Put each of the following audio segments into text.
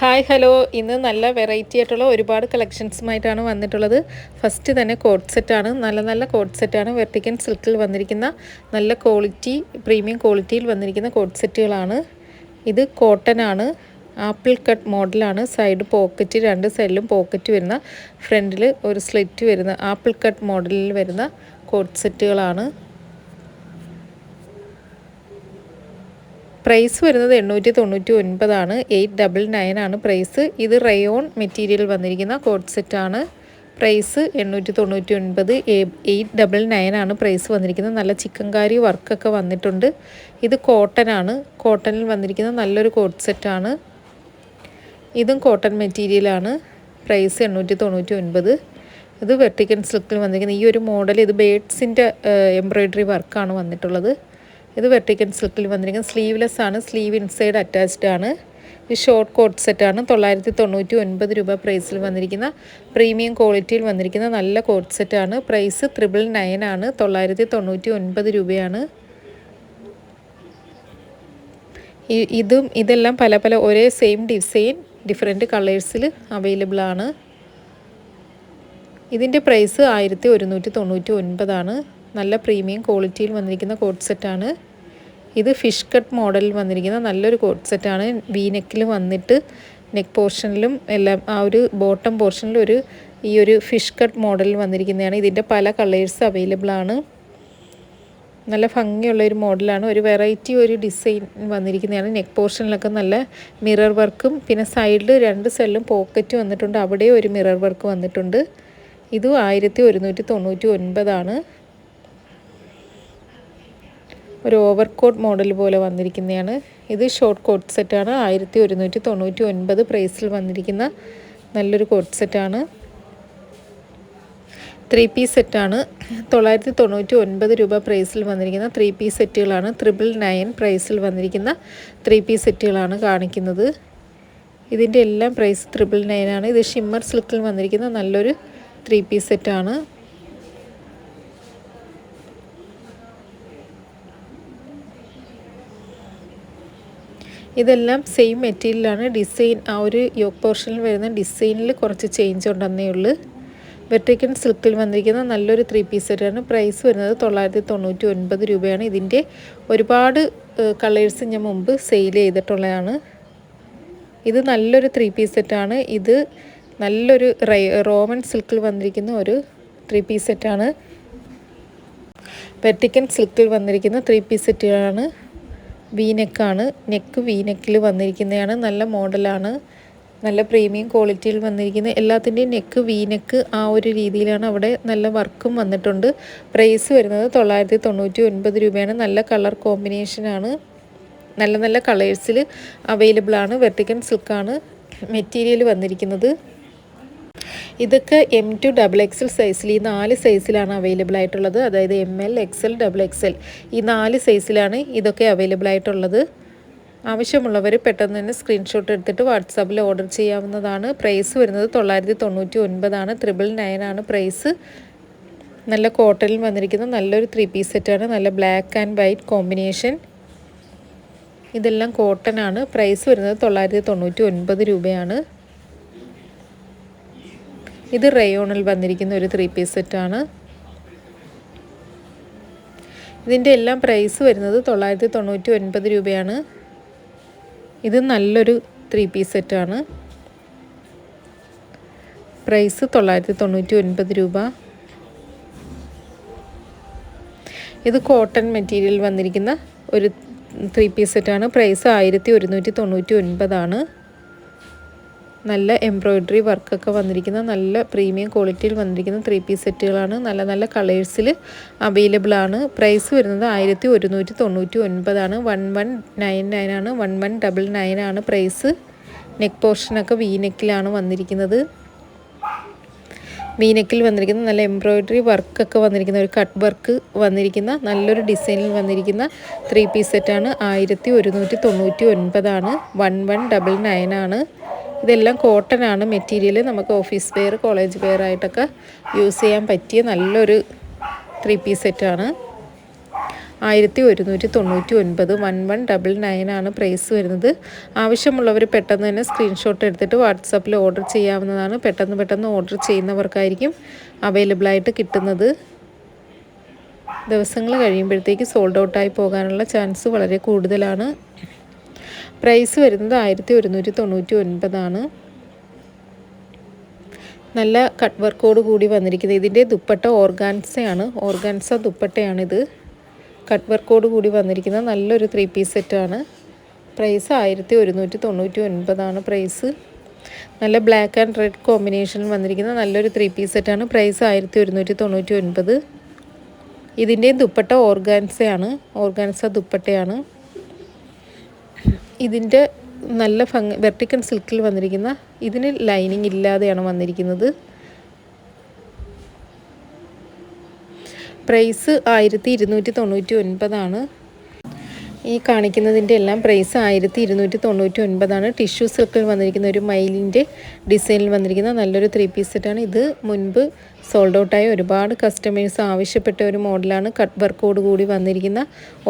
Hi hello. ഇന്ന് നല്ല variety ആയിട്ടുള്ള ഒരുപാട് കളക്ഷൻസുമായിട്ടാണ് വന്നിട്ടുള്ളത്. ഫസ്റ്റ് തന്നെ കോട്ട് സെറ്റാണ് നല്ല നല്ല കോട്ട് സെറ്റാണ് വെർട്ടിക്കൻ സിൽക്കിൽ വന്നിരിക്കുന്ന നല്ല ക്വാളിറ്റി പ്രീമിയം ക്വാളിറ്റിയിൽ വന്നിരിക്കുന്ന കോട്ട് സെറ്റുകളാണ് ഇത് കോട്ടൺ ആണ്. ആപ്പിൾ കട്ട് മോഡലാണ് സൈഡ് പോക്കറ്റ് രണ്ട് സൈഡിലും പോക്കറ്റ് വരുന്ന ഫ്രണ്ടിൽ ഒരു സ്ലിറ്റ് വരുന്ന ആപ്പിൾ കട്ട് മോഡലിൽ വരുന്ന കോട്ട് സെറ്റുകളാണ് പ്രൈസ് വരുന്നത് എണ്ണൂറ്റി തൊണ്ണൂറ്റി ഒൻപതാണ് എയ്റ്റ് ഡബിൾ നയൻ ആണ് പ്രൈസ്. ഇത് റയോൺ മെറ്റീരിയൽ വന്നിരിക്കുന്ന കോട്ട് സെറ്റാണ്. പ്രൈസ് എണ്ണൂറ്റി തൊണ്ണൂറ്റി ഒൻപത് എയ്റ്റ് ഡബിൾ നയൻ ആണ് പ്രൈസ് വന്നിരിക്കുന്നത്. നല്ല ചിക്കൻകാരി വർക്കൊക്കെ വന്നിട്ടുണ്ട്. ഇത് കോട്ടൺ ആണ് കോട്ടണിൽ വന്നിരിക്കുന്ന നല്ലൊരു കോട്ട് സെറ്റാണ്. ഇതും കോട്ടൺ മെറ്റീരിയലാണ്. പ്രൈസ് എണ്ണൂറ്റി തൊണ്ണൂറ്റി ഒൻപത് ഇത് വെർട്ടിക്കൻ സിൽക്കിൽ വന്നിരിക്കുന്നത് ഈ ഒരു മോഡൽ ഇത് ബേഡ്സിന്റെ എംബ്രോയ്ഡറി വർക്കാണ് വന്നിട്ടുള്ളത്. ഇത് വെർട്ടിക്കൻ സിൽക്കിൽ വന്നിരിക്കുന്ന സ്ലീവ്ലെസ് ആണ്. സ്ലീവ് ഇൻസൈഡ് അറ്റാച്ച്ഡ് ആണ്. ഇത് ഷോർട്ട് കോട്ട് സെറ്റാണ് തൊള്ളായിരത്തി തൊണ്ണൂറ്റി ഒൻപത് രൂപ പ്രൈസിൽ വന്നിരിക്കുന്ന പ്രീമിയം ക്വാളിറ്റിയിൽ വന്നിരിക്കുന്ന നല്ല കോട്ട് സെറ്റാണ് പ്രൈസ് ത്രിബിൾ നയൻ ആണ്. തൊള്ളായിരത്തി തൊണ്ണൂറ്റി ഒൻപത് രൂപയാണ് ഇതും ഇതെല്ലാം പല പല ഒരേ സെയിം ഡിസൈൻ ഡിഫറെന്റ് കളേഴ്സിൽ അവൈലബിൾ ആണ്. ഇതിന്റെ പ്രൈസ് ആയിരത്തി ഒരുന്നൂറ്റി തൊണ്ണൂറ്റി ഒൻപതാണ് നല്ല പ്രീമിയം ക്വാളിറ്റിയിൽ വന്നിരിക്കുന്ന കോട്ട് സെറ്റാണ് ഇത് ഫിഷ് കട്ട് മോഡലിൽ വന്നിരിക്കുന്ന നല്ലൊരു കോട്ട് സെറ്റാണ് വി നെക്കിൽ വന്നിട്ട് നെക്ക് പോർഷനിലും എല്ലാം ആ ഒരു ബോട്ടം പോർഷനിലും ഒരു ഈ ഒരു ഫിഷ് കട്ട് മോഡലിൽ വന്നിരിക്കുന്നതാണ്. ഇതിന്റെ പല കളേഴ്സ് അവൈലബിൾ ആണ്. നല്ല ഭംഗിയുള്ള ഒരു മോഡലാണ് ഒരു വെറൈറ്റി ഒരു ഡിസൈൻ വന്നിരിക്കുന്നതാണ്. നെക്ക് പോർഷനിലൊക്കെ നല്ല മിറർ വർക്കും പിന്നെ സൈഡിൽ രണ്ട് സൈഡിലും പോക്കറ്റ് വന്നിട്ടുണ്ട്. അവിടെ ഒരു മിറർ വർക്ക് വന്നിട്ടുണ്ട്. ഇതും ആയിരത്തി ഒരുന്നൂറ്റി തൊണ്ണൂറ്റി ഒൻപതാണ്. ഒരു ഓവർ കോട്ട് മോഡൽ പോലെ വന്നിരിക്കുന്നതാണ്. ഇത് ഷോർട്ട് കോട്ട് സെറ്റാണ് ആയിരത്തി ഒരുന്നൂറ്റി തൊണ്ണൂറ്റി ഒൻപത് പ്രൈസിൽ വന്നിരിക്കുന്ന നല്ലൊരു കോട്ട് സെറ്റാണ് ത്രീ പീസ് സെറ്റാണ് തൊള്ളായിരത്തി തൊണ്ണൂറ്റി ഒൻപത് രൂപ പ്രൈസിൽ വന്നിരിക്കുന്ന ത്രീ പീസ് സെറ്റുകളാണ് ത്രിപിൾ നയൻ പ്രൈസിൽ വന്നിരിക്കുന്ന ത്രീ പീസ് സെറ്റുകളാണ് കാണിക്കുന്നത്. ഇതിന്റെ എല്ലാം പ്രൈസ് ത്രിപിൾ നയൻ ആണ്. ഇത് ഷിമ്മർ സിൽക്കിൽ വന്നിരിക്കുന്ന നല്ലൊരു ത്രീ പീസ് സെറ്റാണ് ഇതെല്ലാം സെയിം മെറ്റീരിയലാണ് ഡിസൈൻ ആ ഒരു യോക്ക് പോർഷനിൽ വരുന്ന ഡിസൈനിൽ കുറച്ച് ചേഞ്ച് ഉണ്ടെന്നേ ഉള്ളൂ. വെർട്ടിക്കൻ സിൽക്കിൽ വന്നിരിക്കുന്ന നല്ലൊരു ത്രീ പീസ് സെറ്റാണ് പ്രൈസ് വരുന്നത് തൊള്ളായിരത്തി തൊണ്ണൂറ്റി ഒൻപത് രൂപയാണ്. ഇതിന്റെ ഒരുപാട് കളേഴ്സ് ഞാൻ മുമ്പ് സെയിൽ ചെയ്തിട്ടുള്ളതാണ്. ഇത് നല്ലൊരു ത്രീ പീസ് സെറ്റാണ് ഇത് നല്ലൊരു റോമൻ സിൽക്കിൽ വന്നിരിക്കുന്ന ഒരു ത്രീ പീസ് സെറ്റാണ് വെർട്ടിക്കൻ സിൽക്കിൽ വന്നിരിക്കുന്ന ത്രീ പീസ് സെറ്റുകളാണ് വി നെക്കാണ് നെക്ക് വീനെക്കിൽ വന്നിരിക്കുന്നതാണ് നല്ല മോഡലാണ്. നല്ല പ്രീമിയം ക്വാളിറ്റിയിൽ വന്നിരിക്കുന്ന എല്ലാത്തിന്റെയും നെക്ക് വീനെക്ക് ആ ഒരു രീതിയിലാണ് അവിടെ നല്ല വർക്കും വന്നിട്ടുണ്ട്. പ്രൈസ് വരുന്നത് തൊള്ളായിരത്തി തൊണ്ണൂറ്റി ഒൻപത് രൂപയാണ്. നല്ല കളർ കോമ്പിനേഷനാണ് നല്ല നല്ല കളേഴ്സിൽ അവൈലബിൾ ആണ്. വെർട്ടിക്കൻ സിൽക്കാണ് മെറ്റീരിയൽ വന്നിരിക്കുന്നത്. ഇതൊക്കെ എം ടു ഡബിൾ എക്സൽ സൈസിൽ ഈ നാല് സൈസിലാണ് അവൈലബിൾ ആയിട്ടുള്ളത്. അതായത് M L XL double XL ഈ നാല് സൈസിലാണ് ഇതൊക്കെ അവൈലബിൾ ആയിട്ടുള്ളത്. ആവശ്യമുള്ളവർ പെട്ടെന്ന് തന്നെ സ്ക്രീൻഷോട്ട് എടുത്തിട്ട് വാട്സാപ്പിൽ ഓർഡർ ചെയ്യാവുന്നതാണ്. പ്രൈസ് വരുന്നത് തൊള്ളായിരത്തി തൊണ്ണൂറ്റി ഒൻപതാണ് ത്രിബിൾ നയൻ ആണ് പ്രൈസ് നല്ല കോട്ടണിൽ വന്നിരിക്കുന്ന നല്ലൊരു ത്രീ പീസ് സെറ്റാണ് നല്ല ബ്ലാക്ക് ആൻഡ് വൈറ്റ് കോമ്പിനേഷൻ ഇതെല്ലാം കോട്ടൺ ആണ്. പ്രൈസ് വരുന്നത് തൊള്ളായിരത്തി തൊണ്ണൂറ്റി ഒൻപത് രൂപയാണ്. ഇത് റയോണിൽ വന്നിരിക്കുന്ന ഒരു ത്രീ പീസ് സെറ്റാണ് ഇതിന്റെ എല്ലാം പ്രൈസ് വരുന്നത് തൊള്ളായിരത്തി തൊണ്ണൂറ്റി ഒൻപത് രൂപയാണ്. ഇത് നല്ലൊരു ത്രീ പീസ് സെറ്റാണ് പ്രൈസ് തൊള്ളായിരത്തി തൊണ്ണൂറ്റി ഒൻപത് രൂപ. ഇത് കോട്ടൺ മെറ്റീരിയൽ വന്നിരിക്കുന്ന ഒരു ത്രീ പീസ് സെറ്റാണ് പ്രൈസ് ആയിരത്തി ഒരുന്നൂറ്റി തൊണ്ണൂറ്റി ഒൻപതാണ് നല്ല എംബ്രോയ്ഡറി വർക്കൊക്കെ വന്നിരിക്കുന്ന നല്ല പ്രീമിയം ക്വാളിറ്റിയിൽ വന്നിരിക്കുന്ന ത്രീ പീസ് സെറ്റുകളാണ് നല്ല നല്ല കളേഴ്സിൽ അവൈലബിൾ ആണ്. പ്രൈസ് വരുന്നത് ആയിരത്തി ഒരുന്നൂറ്റി തൊണ്ണൂറ്റി ഒൻപതാണ് വൺ വൺ നയൻ നയൻ ആണ് വൺ വൺ ഡബിൾ നയൻ ആണ് പ്രൈസ് നെക്ക് പോർഷനൊക്കെ വി നെക്കിലാണ് വന്നിരിക്കുന്നത് വി നെക്കിൽ വന്നിരിക്കുന്ന നല്ല എംബ്രോയ്ഡറി വർക്കൊക്കെ വന്നിരിക്കുന്ന ഒരു കട്ട് വർക്ക് വന്നിരിക്കുന്ന നല്ലൊരു ഡിസൈനിൽ വന്നിരിക്കുന്ന ത്രീ പീസ് സെറ്റാണ് ആയിരത്തി ഒരുന്നൂറ്റി തൊണ്ണൂറ്റി ഒൻപതാണ് വൺ വൺ ഡബിൾ നയൻ ആണ്. ഇതെല്ലാം കോട്ടൺ ആണ് മെറ്റീരിയൽ നമുക്ക് ഓഫീസ് വെയർ കോളേജ് വെയർ ആയിട്ടൊക്കെ യൂസ് ചെയ്യാൻ പറ്റിയ നല്ലൊരു ത്രീ പീസ് സെറ്റാണ് ആയിരത്തി ഒരുന്നൂറ്റി തൊണ്ണൂറ്റി ഒൻപത് വൺ വൺ ഡബിൾ നയൻ ആണ് പ്രൈസ് വരുന്നത്. ആവശ്യമുള്ളവർ പെട്ടെന്ന് തന്നെ സ്ക്രീൻഷോട്ട് എടുത്തിട്ട് വാട്സാപ്പിൽ ഓർഡർ ചെയ്യാവുന്നതാണ്. പെട്ടെന്ന് പെട്ടെന്ന് ഓർഡർ ചെയ്യുന്നവർക്കായിരിക്കും അവൈലബിൾ ആയിട്ട് കിട്ടുന്നത്. ദിവസങ്ങൾ കഴിയുമ്പോഴത്തേക്ക് സോൾഡ് ഔട്ടായി പോകാനുള്ള ചാൻസ് വളരെ കൂടുതലാണ്. പ്രൈസ് വരുന്നത് ആയിരത്തി ഒരുന്നൂറ്റി തൊണ്ണൂറ്റി ഒൻപതാണ്. നല്ല കട്ട് വർക്കോട് കൂടി വന്നിരിക്കുന്നത്. ഇതിന്റെ ദുപ്പട്ട ഓർഗാൻസയാണ്. ഓർഗാൻസ ദുപ്പട്ടയാണിത്. കട്ട് വർക്കോട് കൂടി വന്നിരിക്കുന്ന നല്ലൊരു ത്രീ പീസ് സെറ്റാണ്. പ്രൈസ് ആയിരത്തി ഒരുന്നൂറ്റി തൊണ്ണൂറ്റി ഒൻപതാണ് പ്രൈസ്. നല്ല ബ്ലാക്ക് ആൻഡ് റെഡ് കോമ്പിനേഷനിൽ വന്നിരിക്കുന്ന നല്ലൊരു ത്രീ പീസ് സെറ്റാണ്. പ്രൈസ് ആയിരത്തി ഒരുന്നൂറ്റി തൊണ്ണൂറ്റി ഒൻപത്. ഇതിന്റെയും ദുപ്പട്ട ഓർഗാൻസയാണ്. ഓർഗാൻസ ദുപ്പട്ടയാണ്. ഇതിന്റെ നല്ല ഭംഗി വെർട്ടിക്കൽ സിൽക്കിൽ വന്നിരിക്കുന്ന ഇതിന് ലൈനിങ് ഇല്ലാതെയാണ് വന്നിരിക്കുന്നത്. പ്രൈസ് ആയിരത്തി ഇരുന്നൂറ്റി തൊണ്ണൂറ്റി ഒൻപതാണ്. ഈ കാണിക്കുന്നതിന്റെ എല്ലാം പ്രൈസ് ആയിരത്തി ഇരുന്നൂറ്റി തൊണ്ണൂറ്റി ഒൻപതാണ് ടിഷ്യൂ സിൽക്കിൽ വന്നിരിക്കുന്ന ഒരു മൈലിന്റെ ഡിസൈനിൽ വന്നിരിക്കുന്ന നല്ലൊരു ത്രീ പീസ് സെറ്റാണ്. ഇത് മുൻപ് സോൾഡ് ഔട്ടായ ഒരുപാട് കസ്റ്റമേഴ്സ് ആവശ്യപ്പെട്ട ഒരു മോഡലാണ് കട്ട് വർക്കോട് കൂടി വന്നിരിക്കുന്ന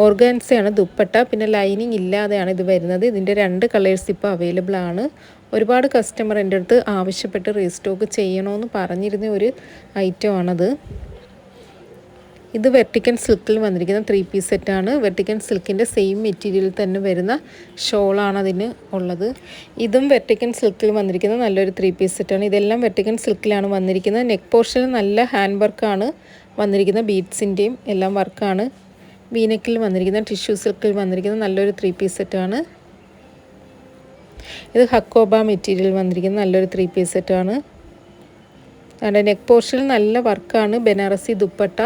ഓർഗാൻസയാണ് ദുപ്പട്ട പിന്നെ ലൈനിങ് ഇല്ലാതെയാണ് ഇത് വരുന്നത്. ഇതിന്റെ രണ്ട് കളേഴ്സ് ഇപ്പോൾ അവൈലബിൾ ആണ്. ഒരുപാട് കസ്റ്റമർ എന്റെ അടുത്ത് ആവശ്യപ്പെട്ട് റീസ്റ്റോക്ക് ചെയ്യണമെന്ന് പറഞ്ഞിരുന്ന ഒരു ഐറ്റമാണത് ഇത് വെർട്ടിക്കൻ സിൽക്കിൽ വന്നിരിക്കുന്ന ത്രീ പീസ് സെറ്റാണ് വെർട്ടിക്കൻ സിൽക്കിന്റെ സെയിം മെറ്റീരിയൽ തന്നെ വരുന്ന ഷോളാണ് അതിന് ഉള്ളത്. ഇതും വെർട്ടിക്കൻ സിൽക്കിൽ വന്നിരിക്കുന്ന നല്ലൊരു ത്രീ പീസ് സെറ്റാണ് ഇതെല്ലാം വെർട്ടിക്കൻ സിൽക്കിലാണ് വന്നിരിക്കുന്നത്. നെക്ക് പോർഷനിൽ നല്ല ഹാൻഡ് വർക്കാണ് വന്നിരിക്കുന്ന ബീഡ്സിന്റെയും എല്ലാം വർക്കാണ് വീനക്കിൽ വന്നിരിക്കുന്ന ടിഷ്യൂ സിൽക്കിൽ വന്നിരിക്കുന്ന നല്ലൊരു ത്രീ പീസ് സെറ്റാണ് ഇത് ഹക്കോബ മെറ്റീരിയൽ വന്നിരിക്കുന്ന നല്ലൊരു ത്രീ പീസ് സെറ്റാണ് അതിന്റെ നെക്ക് പോർഷനിൽ നല്ല വർക്കാണ് ബനാറസി ദുപ്പട്ട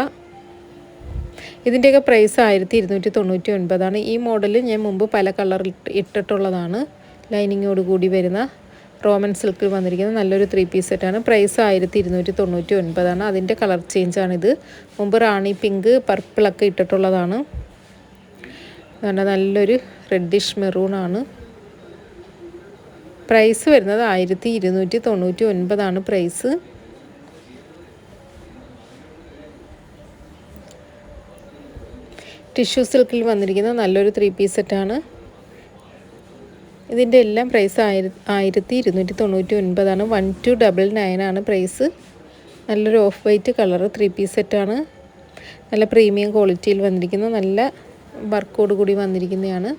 ഇതിന്റെയൊക്കെ പ്രൈസ് ആയിരത്തി ഇരുന്നൂറ്റി തൊണ്ണൂറ്റി ഒൻപതാണ് ഈ മോഡൽ ഞാൻ മുമ്പ് പല കളറിൽ ഇട്ടിട്ടുള്ളതാണ്. ലൈനിങ്ങോട് കൂടി വരുന്ന റോമൻ സിൽക്കിൽ വന്നിരിക്കുന്ന നല്ലൊരു ത്രീ പീസ് സെറ്റാണ് പ്രൈസ് ആയിരത്തി ഇരുന്നൂറ്റി തൊണ്ണൂറ്റി ഒൻപതാണ് അതിന്റെ കളർ ചേഞ്ചാണിത് മുമ്പ് റാണി പിങ്ക് പർപ്പിളൊക്കെ ഇട്ടിട്ടുള്ളതാണ്. നല്ലൊരു റെഡിഷ് മെറൂണാണ് പ്രൈസ് വരുന്നത് ആയിരത്തി ഇരുന്നൂറ്റി തൊണ്ണൂറ്റി ഒൻപതാണ് പ്രൈസ് ടിഷ്യൂ സിൽക്കിൽ വന്നിരിക്കുന്ന നല്ലൊരു ത്രീ പീസ് സെറ്റാണ് ഇതിന്റെ എല്ലാം പ്രൈസ് ആയിര ആയിരത്തി ഇരുന്നൂറ്റി തൊണ്ണൂറ്റി ഒൻപതാണ് വൺ ടു ഡബിൾ നയൻ ആണ് പ്രൈസ് നല്ലൊരു off white colour three piece സെറ്റാണ് നല്ല പ്രീമിയം ക്വാളിറ്റിയിൽ വന്നിരിക്കുന്ന നല്ല വർക്കോട് കൂടി വന്നിരിക്കുന്നതാണ്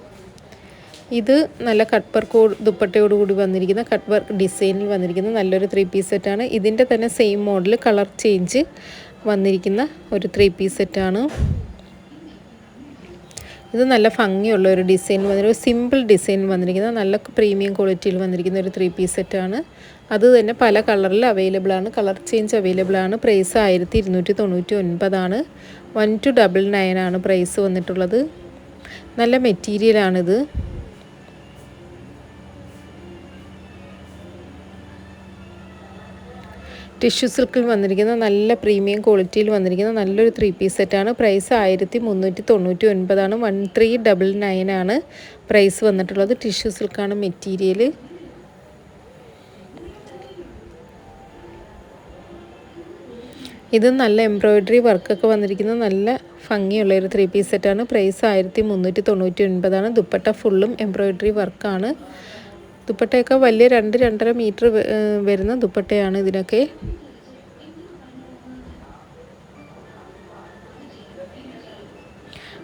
ഇത് നല്ല കട്ട് വർക്ക് ദുപ്പട്ടയോട് കൂടി വന്നിരിക്കുന്ന കട്ട് വർക്ക് ഡിസൈനിൽ വന്നിരിക്കുന്ന നല്ലൊരു ത്രീ പീസ് സെറ്റാണ് ഇതിന്റെ തന്നെ സെയിം മോഡൽ കളർ ചേഞ്ച് വന്നിരിക്കുന്ന ഒരു ത്രീ പീസ് സെറ്റാണ് ഇത് നല്ല ഭംഗിയുള്ള ഒരു ഡിസൈൻ വന്നൊരു സിമ്പിൾ ഡിസൈൻ വന്നിരിക്കുന്ന. നല്ല പ്രീമിയം ക്വാളിറ്റിയിൽ വന്നിരിക്കുന്ന ഒരു ത്രീ പീസ് സെറ്റാണ് അത് തന്നെ പല കളറിൽ അവൈലബിൾ ആണ്. കളർ ചേഞ്ച് അവൈലബിൾ ആണ്. പ്രൈസ് ആയിരത്തി ഇരുന്നൂറ്റി തൊണ്ണൂറ്റി ഒൻപതാണ് വൺ ടു ഡബിൾ നയൻ ആണ് പ്രൈസ് വന്നിട്ടുള്ളത്. നല്ല മെറ്റീരിയലാണിത് ടിഷ്യൂ സിൽക്കിൽ വന്നിരിക്കുന്ന നല്ല പ്രീമിയം ക്വാളിറ്റിയിൽ വന്നിരിക്കുന്ന നല്ലൊരു ത്രീ പീസ് സെറ്റാണ് പ്രൈസ് ആയിരത്തി മുന്നൂറ്റി തൊണ്ണൂറ്റി ഒൻപതാണ് വൺ ത്രീ ഡബിൾ നയൻ ആണ് പ്രൈസ് വന്നിട്ടുള്ളത്. ടിഷ്യൂ സിൽക്കാണ് മെറ്റീരിയൽ ഇത് നല്ല എംബ്രോയ്ഡറി വർക്കൊക്കെ വന്നിരിക്കുന്ന നല്ല ഭംഗിയുള്ള ഒരു ത്രീ പീസ് സെറ്റാണ് പ്രൈസ് ആയിരത്തി മുന്നൂറ്റി തൊണ്ണൂറ്റി ഒൻപതാണ് ദുപ്പട്ട ഫുള്ളും എംബ്രോയ്ഡറി വർക്കാണ് ദുപ്പട്ടയൊക്കെ വലിയ രണ്ട് രണ്ടര മീറ്റർ വരുന്ന ദുപ്പട്ടയാണ് ഇതിനൊക്കെ.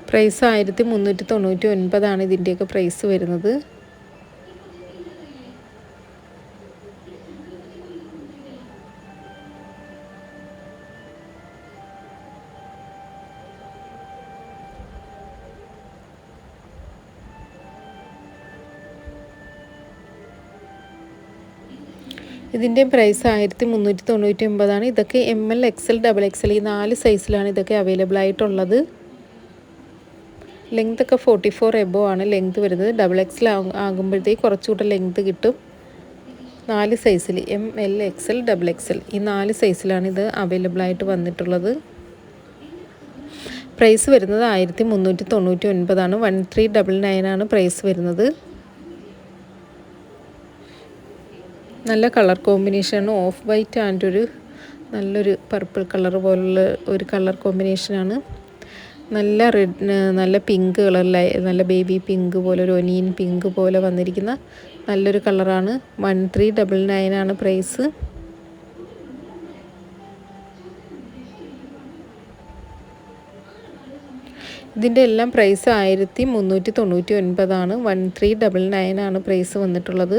പ്രൈസ് ആയിരത്തി മുന്നൂറ്റി തൊണ്ണൂറ്റി ഒൻപതാണ് ഇതിന്റെയൊക്കെ പ്രൈസ് വരുന്നത്. ഇതിന്റെ പ്രൈസ് ആയിരത്തി മുന്നൂറ്റി തൊണ്ണൂറ്റി ഒമ്പതാണ്. ഇതൊക്കെ M L X L double X L ഈ നാല് സൈസിലാണ് ഇതൊക്കെ അവൈലബിൾ ആയിട്ടുള്ളത്. ലെങ്ത് ഒക്കെ ഫോർട്ടി ഫോർ എബോ ആണ് ലെങ്ത് വരുന്നത്. ഡബിൾ എക്സ് ആകുമ്പോഴത്തേക്ക് കുറച്ചുകൂടെ ലെങ്ത് കിട്ടും. നാല് സൈസിൽ M L X L double X L ഈ നാല് സൈസിലാണ് ഇത് അവൈലബിൾ ആയിട്ട് വന്നിട്ടുള്ളത്. പ്രൈസ് വരുന്നത് ആയിരത്തി മുന്നൂറ്റി തൊണ്ണൂറ്റി ഒൻപതാണ് വൺ ത്രീ ഡബിൾ നയൻ ആണ് പ്രൈസ് വരുന്നത്. നല്ല കളർ കോമ്പിനേഷനാണ്. ഓഫ് വൈറ്റ് ആൻഡ് ഒരു നല്ലൊരു പർപ്പിൾ കളർ പോലുള്ള ഒരു കളർ കോമ്പിനേഷനാണ്. നല്ല റെഡ് നല്ല പിങ്ക് കളറിലായി നല്ല ബേബി പിങ്ക് പോലെ ഒരു ഒനിയൻ പിങ്ക് പോലെ വന്നിരിക്കുന്ന നല്ലൊരു കളറാണ്. വൺ ത്രീ ഡബിൾ നയൻ ആണ് പ്രൈസ്. ഇതിന്റെ എല്ലാം പ്രൈസ് ആയിരത്തി മുന്നൂറ്റി തൊണ്ണൂറ്റി ഒൻപതാണ്. വൺ ത്രീ ഡബിൾ നയൻ ആണ് പ്രൈസ് വന്നിട്ടുള്ളത്.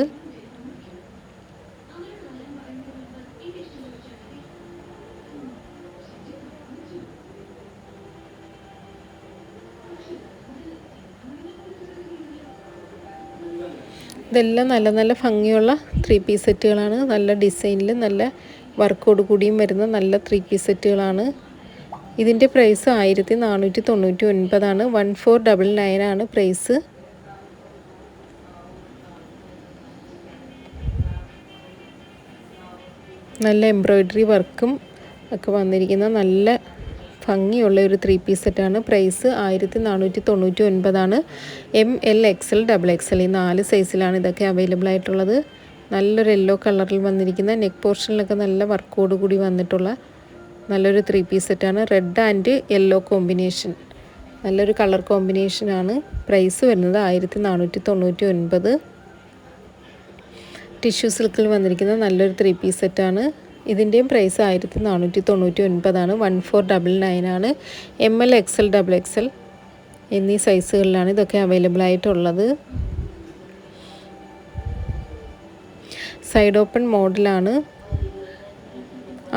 ഇതെല്ലാം നല്ല നല്ല ഭംഗിയുള്ള ത്രീ പീസ് സെറ്റുകളാണ്. നല്ല ഡിസൈനിൽ നല്ല വർക്കോട് കൂടിയും വരുന്ന നല്ല ത്രീ പീസ് സെറ്റുകളാണ്. ഇതിന്റെ പ്രൈസ് ആയിരത്തി നാനൂറ്റി തൊണ്ണൂറ്റി ഒൻപതാണ് വൺ ഫോർ ഡബിൾ നയൻ ആണ് പ്രൈസ് നല്ല എംബ്രോയ്ഡറി വർക്കും ഒക്കെ വന്നിരിക്കുന്ന നല്ല ഭംഗിയുള്ള ഒരു ത്രീ പീസ് സെറ്റാണ് പ്രൈസ് ആയിരത്തി നാനൂറ്റി തൊണ്ണൂറ്റി ഒൻപതാണ്. M L X L double X L ഈ നാല് സൈസിലാണ് ഇതൊക്കെ അവൈലബിൾ ആയിട്ടുള്ളത്. നല്ലൊരു യെല്ലോ കളറിൽ വന്നിരിക്കുന്ന നെക്ക് പോർഷനിലൊക്കെ നല്ല വർക്കോട് കൂടി വന്നിട്ടുള്ള നല്ലൊരു ത്രീ പീസ് സെറ്റാണ് റെഡ് ആൻഡ് യെല്ലോ കോമ്പിനേഷൻ നല്ലൊരു കളർ കോമ്പിനേഷനാണ് പ്രൈസ് വരുന്നത് ആയിരത്തി നാനൂറ്റി തൊണ്ണൂറ്റി ഒൻപത്. ടിഷ്യൂ സിൽക്കിൽ വന്നിരിക്കുന്ന നല്ലൊരു ത്രീ പീസ് സെറ്റാണ് ഇതിന്റെയും പ്രൈസ് ആയിരത്തി നാനൂറ്റി തൊണ്ണൂറ്റി ഒൻപതാണ് വൺ ഫോർ ഡബിൾ നയൻ ആണ്. M L X L double X L എന്നീ സൈസുകളിലാണ് ഇതൊക്കെ അവൈലബിൾ ആയിട്ടുള്ളത്. സൈഡ് ഓപ്പൺ മോഡലാണ്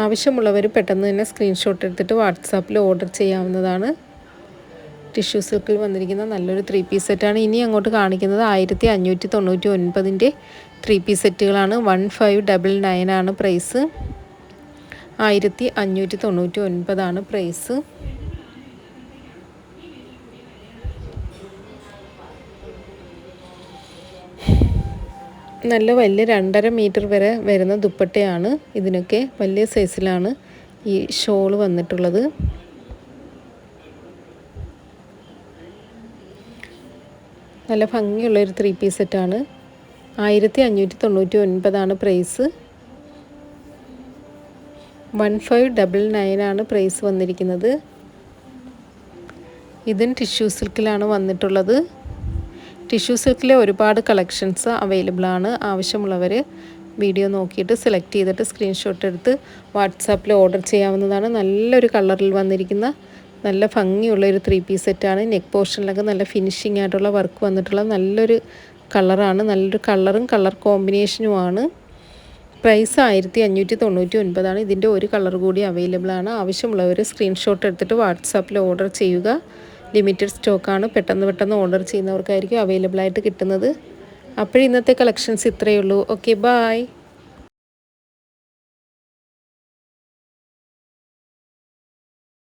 ആവശ്യമുള്ളവർ പെട്ടെന്ന് തന്നെ സ്ക്രീൻഷോട്ട് എടുത്തിട്ട് വാട്സാപ്പിൽ ഓർഡർ ചെയ്യാവുന്നതാണ്. ടിഷ്യൂ സിൽക്കിൽ വന്നിരിക്കുന്ന നല്ലൊരു ത്രീ പീസ് സെറ്റാണ് ഇനി അങ്ങോട്ട് കാണിക്കുന്നത് ആയിരത്തി അഞ്ഞൂറ്റി തൊണ്ണൂറ്റി ഒൻപതിന്റെ ത്രീ പീസ് സെറ്റുകളാണ് വൺ ഫൈവ് ഡബിൾ നയൻ ആണ് പ്രൈസ് ആയിരത്തി അഞ്ഞൂറ്റി തൊണ്ണൂറ്റി ഒൻപതാണ് പ്രൈസ്. നല്ല വലിയ രണ്ടര മീറ്റർ വരെ വരുന്ന ദുപ്പട്ടയാണ്. ഇതിനൊക്കെ വലിയ സൈസിലാണ് ഈ ഷോൾ വന്നിട്ടുള്ളത്. നല്ല ഭംഗിയുള്ള ഒരു ത്രീ പീസ് സെറ്റാണ്. ആയിരത്തി അഞ്ഞൂറ്റി തൊണ്ണൂറ്റി ഒൻപതാണ് price. One five double nine ആണ് പ്രൈസ് വന്നിരിക്കുന്നത്. ഇതും ടിഷ്യൂ സിൽക്കിലാണ് വന്നിട്ടുള്ളത്. ടിഷ്യൂ സിൽക്കിലെ ഒരുപാട് കളക്ഷൻസ് അവൈലബിൾ ആണ്. ആവശ്യമുള്ളവർ വീഡിയോ നോക്കിയിട്ട് സെലക്ട് ചെയ്തിട്ട് സ്ക്രീൻഷോട്ട് എടുത്ത് വാട്സാപ്പിൽ ഓർഡർ ചെയ്യാവുന്നതാണ്. നല്ലൊരു കളറിൽ വന്നിരിക്കുന്ന നല്ല ഭംഗിയുള്ള ഒരു ത്രീ പീസ് സെറ്റാണ് നെക്ക് പോർഷനിലൊക്കെ നല്ല ഫിനിഷിംഗ് ആയിട്ടുള്ള വർക്ക് വന്നിട്ടുള്ള നല്ലൊരു കളറാണ്. നല്ലൊരു കളറും കളർ കോമ്പിനേഷനുമാണ് പ്രൈസ് ആയിരത്തി അഞ്ഞൂറ്റി തൊണ്ണൂറ്റി ഒൻപതാണ് ഇതിന്റെ ഒരു കളർ കൂടി അവൈലബിൾ ആണ് ആവശ്യമുള്ളവർ സ്ക്രീൻഷോട്ട് എടുത്തിട്ട് വാട്സാപ്പിൽ ഓർഡർ ചെയ്യുക. ലിമിറ്റഡ് സ്റ്റോക്കാണ്. പെട്ടെന്ന് പെട്ടെന്ന് ഓർഡർ ചെയ്യുന്നവർക്കായിരിക്കും അവൈലബിൾ ആയിട്ട് കിട്ടുന്നത്. അപ്പോൾ ഇന്നത്തെ കളക്ഷൻസ് ഇത്രയേ ഉള്ളൂ. Okay bye